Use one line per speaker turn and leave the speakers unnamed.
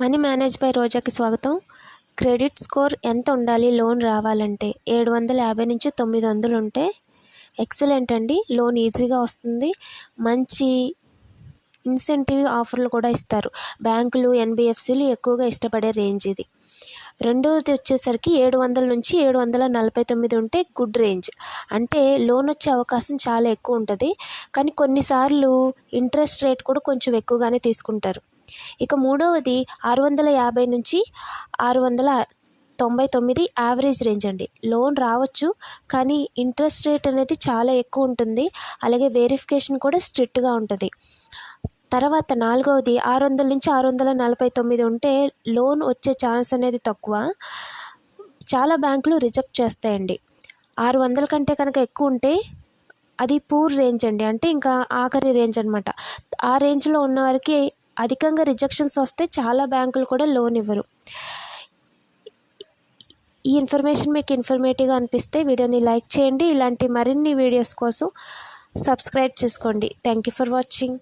Money manage by రోజాకి స్వాగతం. Credit score ఎంత ఉండాలి? లోన్ రావాలంటే ఏడు వందల యాభై నుంచి తొమ్మిది వందలు ఉంటే ఎక్సలెంట్ అండి. లోన్ ఈజీగా వస్తుంది. మంచి ఇన్సెంటివ్ ఆఫర్లు కూడా ఇస్తారు. బ్యాంకులు ఎన్బిఎఫ్సిలు ఎక్కువగా ఇష్టపడే రేంజ్ ఇది. రెండవది వచ్చేసరికి ఏడు వందల నుంచి ఏడు వందల నలభై తొమ్మిది ఉంటే గుడ్ రేంజ్. అంటే లోన్ వచ్చే అవకాశం చాలా ఎక్కువ ఉంటుంది. కానీ కొన్నిసార్లు ఇంట్రెస్ట్ రేట్ కూడా కొంచెం ఎక్కువగానే తీసుకుంటారు. ఇక మూడవది ఆరు వందల యాభై నుంచి ఆరు వందల తొంభై తొమ్మిది యావరేజ్ రేంజ్ అండి. లోన్ రావచ్చు కానీ ఇంట్రెస్ట్ రేట్ అనేది చాలా ఎక్కువ ఉంటుంది. అలాగే వెరిఫికేషన్ కూడా స్ట్రిక్ట్గా ఉంటుంది. తర్వాత నాలుగవది ఆరు వందల నుంచి ఆరు వందల నలభై తొమ్మిది ఉంటే లోన్ వచ్చే ఛాన్స్ అనేది తక్కువ. చాలా బ్యాంకులు రిజెక్ట్ చేస్తాయండి. ఆరు వందల కంటే కనుక ఎక్కువ ఉంటే అది పూర్ రేంజ్ అండి. అంటే ఇంకా ఆఖరి రేంజ్ అనమాట ఆ రేంజ్లో ఉన్న వారికి అధికంగా రిజెక్షన్స్ వస్తే చాలా బ్యాంకులు కూడా లోన్ ఇవ్వరు. ఈ ఇన్ఫర్మేషన్ మీకు ఇన్ఫర్మేటివ్గా అనిపిస్తే వీడియోని లైక్ చేయండి. ఇలాంటి మరిన్ని వీడియోస్ కోసం సబ్స్క్రైబ్ చేసుకోండి. Thank you for watching.